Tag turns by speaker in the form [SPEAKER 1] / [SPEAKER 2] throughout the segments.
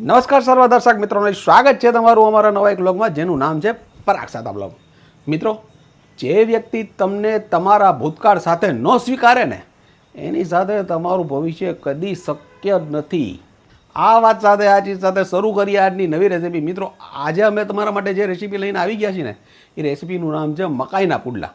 [SPEAKER 1] નમસ્કાર સર્વ દર્શક મિત્રોને, સ્વાગત છે તમારું અમારા નવા એક બ્લોગમાં જેનું નામ છે પરાગ સાદા બ્લોગ મિત્રો, જે વ્યક્તિ તમને તમારા ભૂતકાળ સાથે ન સ્વીકારે ને, એની સાથે તમારું ભવિષ્ય કદી શક્ય નથી. આ વાત સાથે, આ ચીજ સાથે શરૂ કરીએ આજની નવી રેસીપી મિત્રો, આજે અમે તમારા માટે જે રેસીપી લઈને આવી ગયા છીએ ને, એ રેસીપીનું નામ છે મકાઈના પુડલા.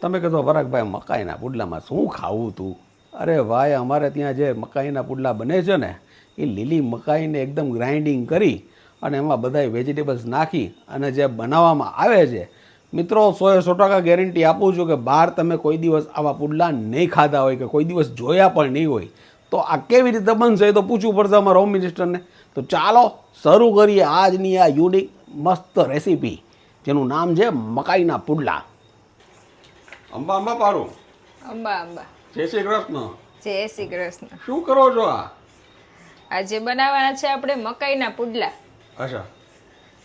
[SPEAKER 1] તમે કહેશો, પરાગભાઈ, મકાઈના પુડલામાં શું ખાવું તું? અરે ભાઈ, અમારે ત્યાં જે મકાઈના પુડલા બને છે ને એ લીલી મકાઈને એકદમ ગ્રાઇન્ડિંગ કરી અને એમાં બધાય વેજીટેબલ્સ નાખી અને જે બનાવવામાં આવે છે મિત્રો સોએ સો ટકા ગેરંટી આપું છું કે બહાર તમે કોઈ દિવસ આવા પુડલા નહીં ખાધા હોય કે કોઈ દિવસ જોયા પણ નહીં હોય તો આ કેવી રીતે બનશે એ તો પૂછવું પડશે અમારા હોમ મિનિસ્ટરને તો ચાલો શરૂ કરીએ આજની આ યુનિક મસ્ત રેસીપી જેનું નામ છે મકાઈના પુડલા. અંબા અંબા પારું
[SPEAKER 2] અંબા અંબા.
[SPEAKER 1] જય શ્રી કૃષ્ણ.
[SPEAKER 2] જય શ્રી કૃષ્ણ.
[SPEAKER 1] શું કરો છો આ?
[SPEAKER 2] આજે બનાવવાના છે આપણે મકાઈના પુડલા.
[SPEAKER 1] અચ્છા.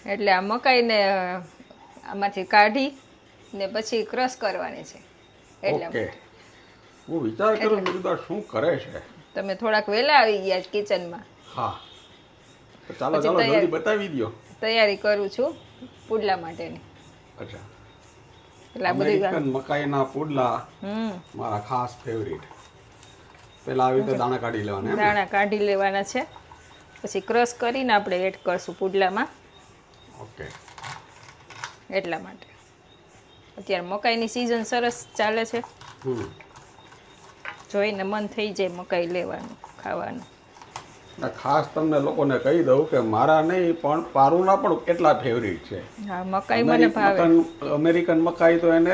[SPEAKER 2] એટલે આ મકાઈને આમાંથી કાઢી ને પછી ક્રશ કરવાની છે. એટલે
[SPEAKER 1] હું વિચાર કરું કીધું શું કરે છે?
[SPEAKER 2] તમે થોડાક વહેલા આવી ગયા કિચનમાં.
[SPEAKER 1] હા. ચાલો ચાલો જલ્દી બતાવી દો
[SPEAKER 2] તૈયારી કરું છું પુડલા માટેની.
[SPEAKER 1] અચ્છા.
[SPEAKER 2] એટલે આ બધી
[SPEAKER 1] મકાઈના પુડલા મારા ખાસ ફેવરિટ પેલા આવી રીતે દાણા કાઢી લેવાના?
[SPEAKER 2] દાણા કાઢી લેવાના છે. પછી ક્રશ કરીને આપણે એડ કરશું પુડલામાં.
[SPEAKER 1] ઓકે.
[SPEAKER 2] એટલા માટે. અત્યારે મકાઈની સિઝન સરસ ચાલે છે. જોઈને મન થઈ જાય મકાઈ લેવાનું ખાવાનું.
[SPEAKER 1] ખાસ તમને લોકોને કહી દઉં કે મારા નહીં પણ પારુના પણ કેટલા ફેવરિટ છે.
[SPEAKER 2] હા મકાઈ મને ભાવે.
[SPEAKER 1] અમેરિકન મકાઈ તો એને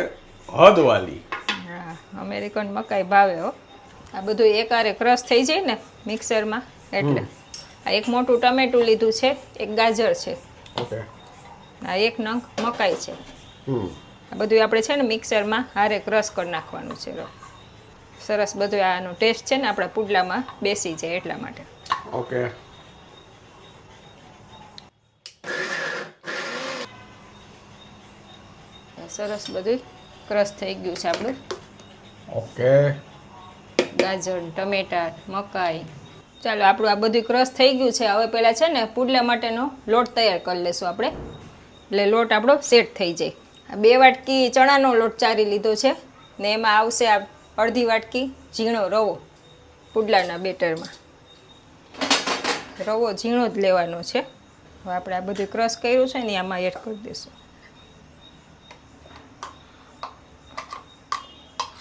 [SPEAKER 1] હદવાલી
[SPEAKER 2] હા અમેરિકન મકાઈ ભાવે હો. આ બધું એકારે ક્રશ થઈ જાય ને મિક્સરમાં એટલે આ એક મોટું ટમેટું લીધું છે એક ગાજર છે. આ એક નંગ મકાઈ છે. આ બધું આપણે છે ને મિક્સરમાં હારે ક્રશ કરી નાખવાનું છે. રો. સરસ બધું આનો ટેસ્ટ છે ને આપણા પુડલામાં બેસી જાય એટલા માટે.
[SPEAKER 1] ઓકે.
[SPEAKER 2] સરસ બધું ક્રશ થઈ ગયું છે આપણું.
[SPEAKER 1] ઓકે.
[SPEAKER 2] ગાજર, ટમેટા, મકાઈ. ચાલો, આપણું આ બધું ક્રશ થઈ ગયું છે. હવે પહેલાં છે ને, પુડલા માટેનો લોટ તૈયાર કરી લેશું આપણે. એટલે લોટ આપણો સેટ થઈ જાય. આ બે વાટકી ચણાનો લોટ ચારી લીધો છે. ને એમાં આવશે આ અડધી વાટકી ઝીણો રવો પુડલાના બેટરમાં. રવો ઝીણો જ લેવાનો છે. હવે આપણે આ બધું ક્રશ કર્યું છે ને આમાં એડ કરી દઈશું.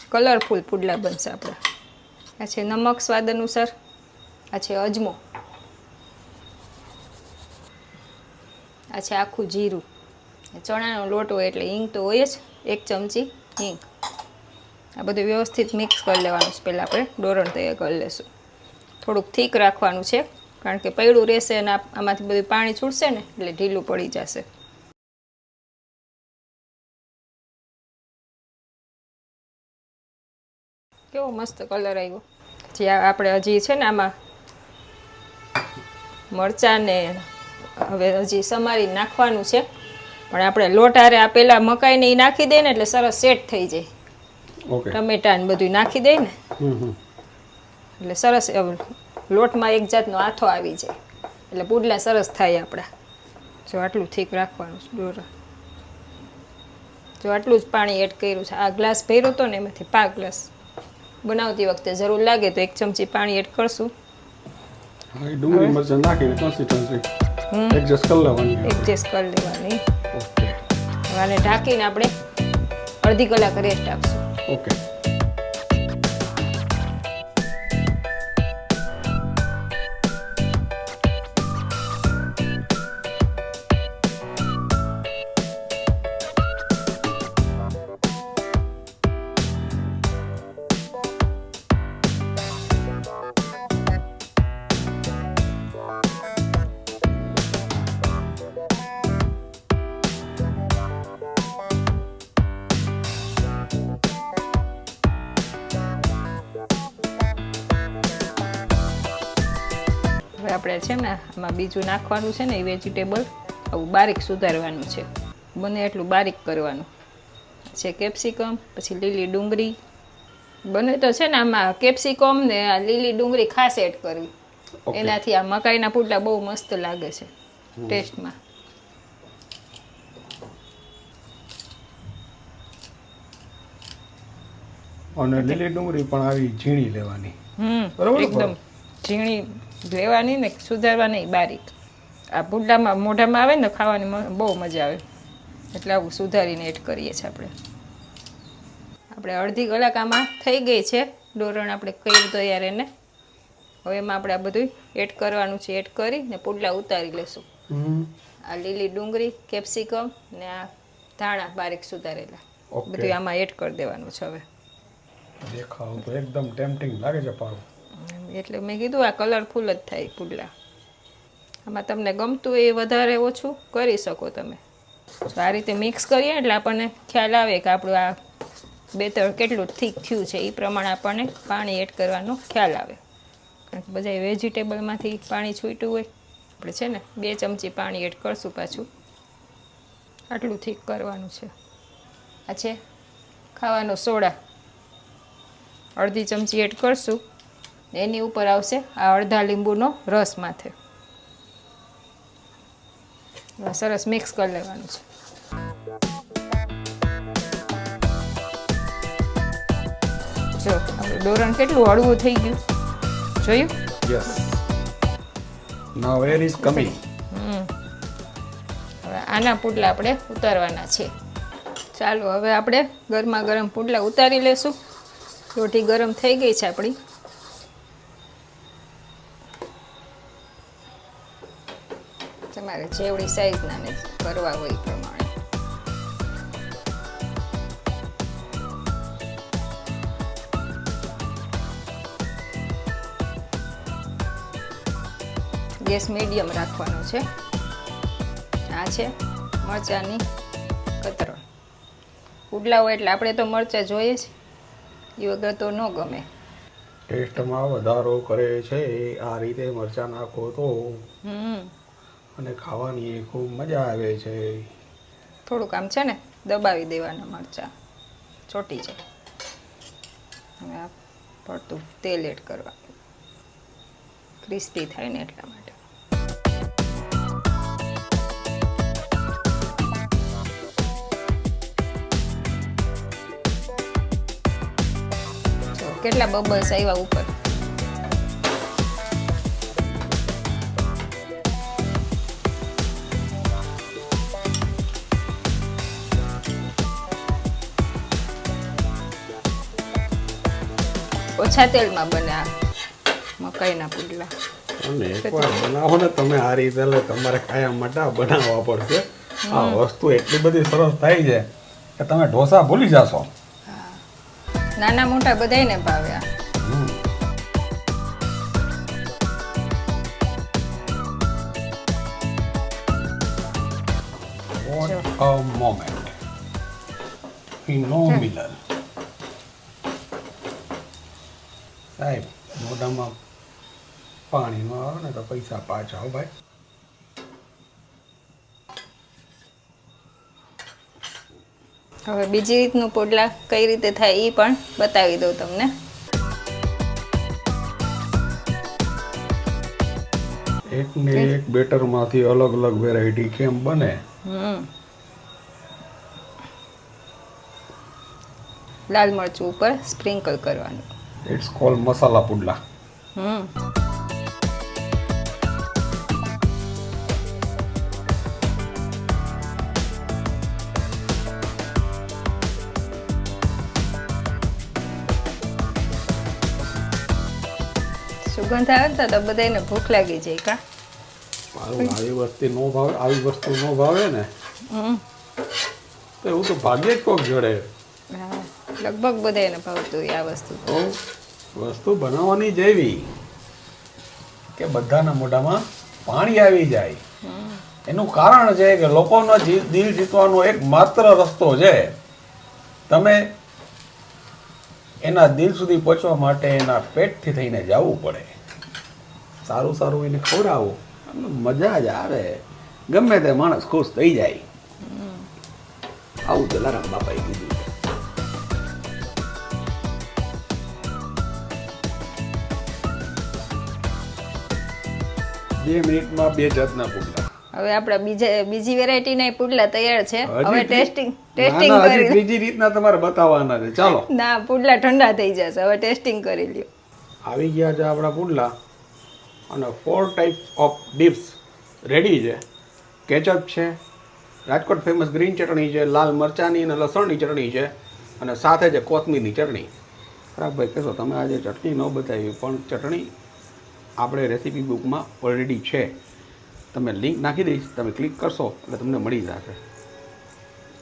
[SPEAKER 2] કલરફુલ પુડલા બનશે આપણા. આ છે નમક સ્વાદ અનુસાર, આ છે અજમો. આ છે આખું જીરું. ચણાનો લોટ એટલે હિંગ તો હોય જ, એક ચમચી હિંગ. આ બધું વ્યવસ્થિત મિક્સ કરી લેવાનું છે. પહેલાં આપણે ડોરણ તૈયાર કરી લેશું. થોડુંક થીક રાખવાનું છે, કારણ કે પૈડું રહેશે અને આમાંથી બધું પાણી છૂટશે ને, એટલે ઢીલું પડી જશે. કેવો મસ્ત કલર આવ્યો? જે આપણે હજી છે ને આમાં મરચાંને હવે હજી સમારી નાખવાનું છે. પણ આપણે લોટ હારે આ પેલા મકાઈને એ નાખી દે ને એટલે સરસ સેટ થઈ જાય. ટમેટા ને બધું નાખી દઈએ ને. એટલે સરસ લોટમાં એક જાતનો આથો આવી જાય. એટલે પુડલા સરસ થાય આપણા. જો આટલું ઠીક રાખવાનું છે ડોરા જો આટલું જ પાણી એડ કર્યું છે. આ ગ્લાસ ભર્યો હતો ને એમાંથી પાંચ ગ્લાસ બનાવતી વખતે જરૂર લાગે તો એક ચમચી પાણી એડ કરશું.
[SPEAKER 1] હા એ ડુંગળી મરચાં નાખીને કન્સિસ્ટન્સી એડજસ્ટ કરી લેવાની
[SPEAKER 2] એડજસ્ટ કરી લેવાની.
[SPEAKER 1] ઓકે
[SPEAKER 2] હવે આને ઢાંકીને આપણે અડધી કલાક રેસ્ટ આપશું.
[SPEAKER 1] ઓકે
[SPEAKER 2] આપણે છે ને આમાં બીજું નાખવાનું છે ને એ વેજીટેબલ આવું બારીક સુધારવાનું છે. બને એટલું બારીક કરવાનું. છે કેપ્સિકમ પછી લીલી ડુંગળી. બને તો છે ને આમાં કેપ્સિકમ ને આ લીલી ડુંગળી ખાસ એડ કરવી. એનાથી આ મકાઈના પુડલા બહુ મસ્ત લાગે છે ટેસ્ટમાં
[SPEAKER 1] અને લીલી ડુંગળી પણ આવી ઝીણી લેવાની. બરાબર
[SPEAKER 2] એકદમ ઝીણી લેવાની ને સુધારવાની બારીક. આ પુડલામાં મોઢામાં આવે ને ખાવાની બહુ મજા આવે. એટલે આવું સુધારીને એડ કરીએ છીએ આપણે. આપણે અડધી કલાક આમાં થઈ ગઈ છે. ડોરણ આપણે કર્યું તૈયાર એને. હવે એમાં આપણે આ બધું એડ કરવાનું છે. એડ કરી ને પુડલા ઉતારી લેશું. આ લીલી ડુંગળી કેપ્સિકમ ને આ ધાણા બારીક સુધારેલા. બધું આમાં એડ કરી દેવાનું છે હવે.
[SPEAKER 1] દેખાવ તો એકદમ ટેમ્પટિંગ લાગે છે પારું
[SPEAKER 2] એટલે મેં કીધું આ કલરફુલ જ થાય પુડલા. આમાં તમને ગમતું એ વધારે ઓછું કરી શકો તમે. તો આ રીતે મિક્સ કરીએ એટલે આપણને ખ્યાલ આવે કે આપણું આ બેતર કેટલું થીક થયું છે. એ પ્રમાણે આપણને પાણી એડ કરવાનો ખ્યાલ આવે. કારણ કે બધા વેજીટેબલમાંથી પાણી છૂટ્યું હોય. આપણે છે ને બે ચમચી પાણી એડ કરશું પાછું. આટલું થીક કરવાનું છે. આ છે ખાવાનો સોડા. અડધી ચમચી એડ કરશું. એની ઉપર આવશે આ અડધા લીંબુનો રસ માથે. સરસ મિક્સ કરી લેવાનું છે. જો ડોરણ કેટલું હળવું થઈ ગયું. જોયું?
[SPEAKER 1] Yes now air is coming
[SPEAKER 2] હવે આના પુડલા આપણે ઉતારવાના છે. ચાલો હવે આપણે ગરમા ગરમ પુડલા ઉતારી લેશું. રોટી ગરમ થઈ ગઈ છે આપણી. તમારે જેવડી સાઈઝના ને કરવા હોય પ્રમાણે. ગેસ મીડિયમ રાખવાનો છે. આ છે મરચાંની કતરણ. ઉડલા હોય એટલે આપણે તો મરચાં જોઈએ જ. એ વગર તો ન ગમે.
[SPEAKER 1] ટેસ્ટમાં વધારો કરે છે આ રીતે મરચાં નાખો તો.
[SPEAKER 2] હમ.
[SPEAKER 1] અને ખાવાની ખૂબ મજા આવે છે.
[SPEAKER 2] થોડુંક આમ છે ને, દબાવી દેવાના મરચાં. ચોટી જાય. હવે આ પડતું તેલ એડ કરવાનું ક્રિસ્પી થાય ને એટલા માટે. કેટલા બબલ્સ આવ્યા ઉપર? ઓછા તેલમાં બને આ મકાઈના પુડલા.
[SPEAKER 1] અને એકવાર બનાવો ને તમે આ રીતે એટલે તમારે કાયમ માટે બનાવવા પડશે. આ વસ્તુ એટલી બધી સરસ થાય છે કે તમે ઢોસા ભૂલી જશો.
[SPEAKER 2] નાના મોટા બધાયને
[SPEAKER 1] ભાવ્યા. What a moment. Phenomenal. સાહેબ મોઢામાં પાણી ન આવે ને તો પૈસા પાછા હો ભાઈ.
[SPEAKER 2] હવે બીજી રીતનું પોડલા કઈ રીતે થાય એ પણ બતાવી દઉં તમને.
[SPEAKER 1] એક ને એક બેટરમાંથી અલગ અલગ વેરાયટી કેમ બને?
[SPEAKER 2] હમ. લાલ મરચું ઉપર સ્પ્રિંકલ કરવાનું.
[SPEAKER 1] ઇટ્સ કોલ મસાલા પુડલા
[SPEAKER 2] હમ સુગંધ આવે તો બધાને ભૂખ લાગી જાય કા?
[SPEAKER 1] આવી વસ્તુ નો ભાવે આવી વસ્તુ નો ભાવે ને.
[SPEAKER 2] હમ.
[SPEAKER 1] તો એવું તો ભાગ્યે જ કોક જોડે.
[SPEAKER 2] હા, લગભગ બધાને ભાવતું આ વસ્તુ.
[SPEAKER 1] વસ્તુ બનાવવાની જેવી કે બધાના મોઢામાં પાણી આવી જાય. એનું કારણ છે કે લોકોનો દિલ જીતવાનો એક માત્ર રસ્તો છે. તમે એના દિલ સુધી પહોંચવા માટે એના પેટથી થઈને જવું પડે. સારું સારું એને ખવડાવો. મજા જ આવે. ગમે તે માણસ ખુશ થઈ જાય. આવું જલારામ બાપાએ કીધું. બે મિનિટમાં બે જાતના પુડલા.
[SPEAKER 2] હવે આપણે બીજે બીજી વેરાયટીના પુડલા તૈયાર છે. હવે ટેસ્ટિંગ ટેસ્ટિંગ કરી
[SPEAKER 1] બીજી રીતના તમારે બતાવવાના છે. ચાલો.
[SPEAKER 2] ના પુડલા ઠંડા થઈ જશે. હવે ટેસ્ટિંગ કરી લ્યો.
[SPEAKER 1] આવી ગયા છે આપણા પુડલા. અને four type of dips ready છે. કેચઅપ છે રાજકોટ ફેમસ ગ્રીન ચટણી છે લાલ મરચાંની અને લસણની ચટણી છે અને સાથે છે કોથમીરની ચટણી. ખરાબ ભાઈ કહેશો તમે આજે ચટણી ન બતાવી પણ ચટણી આપણે રેસીપી બુકમાં ઓલરેડી છે. તમે લિંક નાખી દઈશ. તમે ક્લિક કરશો એટલે તમને મળી જશે.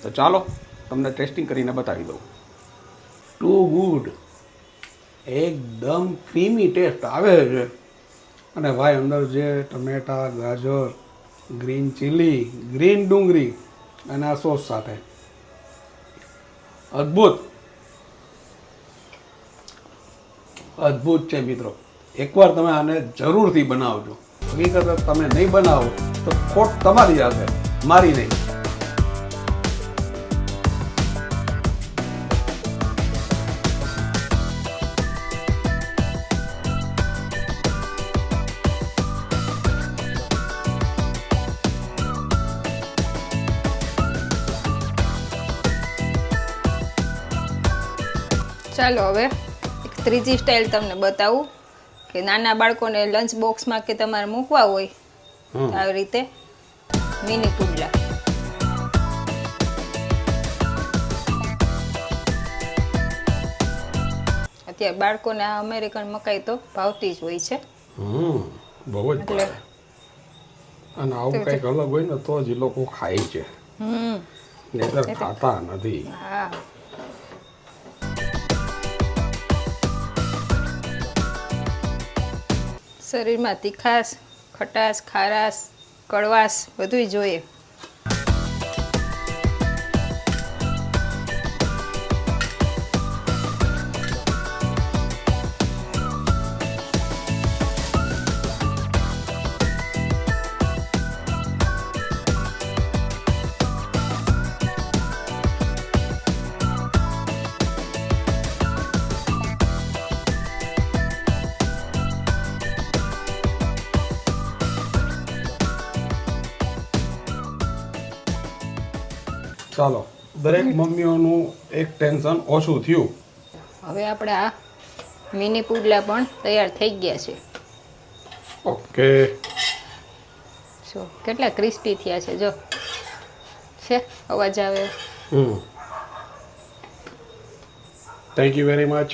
[SPEAKER 1] તો ચાલો, તમને ટેસ્ટિંગ કરીને બતાવી દઉં. ટુ ગુડ એકદમ ક્રીમી ટેસ્ટ આવે છે. અને ભાઈ, અંદર જે ટમેટા, ગાજર ગ્રીન ચીલી ગ્રીન ડુંગળી અને આ સોસ સાથે. અદ્ભુત. અદ્ભુત છે મિત્રો. એકવાર તમે આને જરૂરથી બનાવજો. હકીકત તમે નહીં બનાવો, તો ખોટ તમારી હશે મારી નહીં.
[SPEAKER 2] ચાલો હવે એક ત્રીજી સ્ટાઇલ તમને બતાવું. કે નાના બાળકોને લંચ બોક્સમાં કે તમારે મૂકવા હોય તો આવી રીતે મિની પુડલા અત્યારે બાળકોને આ અમેરિકન મકાઈ તો ભાવતી જ હોય છે.
[SPEAKER 1] હમ બહુ જ અને આવું કંઈક અલગ હોય ને તો જ એ લોકો ખાય છે.
[SPEAKER 2] હમ.
[SPEAKER 1] નહીતર ખાતા નથી.
[SPEAKER 2] હા. શરીરમાં તીખાશ ખટાશ ખારાશ કડવાશ બધુંય જોઈએ.
[SPEAKER 1] ચાલો દરેક મમ્મીઓનું એક ટેન્શન ઓછું થયું.
[SPEAKER 2] હવે આપણે આ મિની પુડલા પણ તૈયાર થઈ ગયા છે.
[SPEAKER 1] ઓકે.
[SPEAKER 2] જો કેટલા ક્રિસ્પી થયા છે જો. છે અવાજ આવે
[SPEAKER 1] હમ. થેન્ક યુ વેરી મચ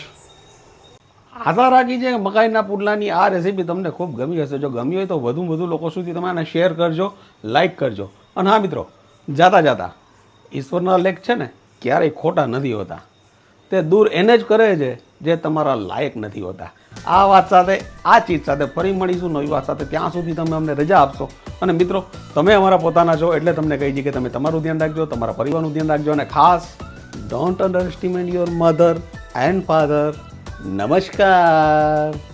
[SPEAKER 1] આશા રાખી છે મકાઈના પુડલાની આ રેસીપી તમને ખૂબ ગમી હશે. જો ગમી હોય તો વધુ વધુ લોકો સુધી તમે આને શેર કરજો લાઈક કરજો. અને હા મિત્રો જાતા જાતા. ઈશ્વરના લેખ છે ને, ક્યારેય ખોટા નથી હોતા. તે દૂર એને જ કરે છે જે તમારા લાયક નથી હોતા. આ વાત સાથે, આ ચીજ સાથે ફરી મળીશું નવી વાત સાથે. ત્યાં સુધી તમે અમને રજા આપશો. અને મિત્રો, તમે અમારા પોતાના છો એટલે તમને કહી છે કે તમે તમારું ધ્યાન રાખજો, તમારા પરિવારનું ધ્યાન રાખજો. અને ખાસ don't under your mother and father નમસ્કાર.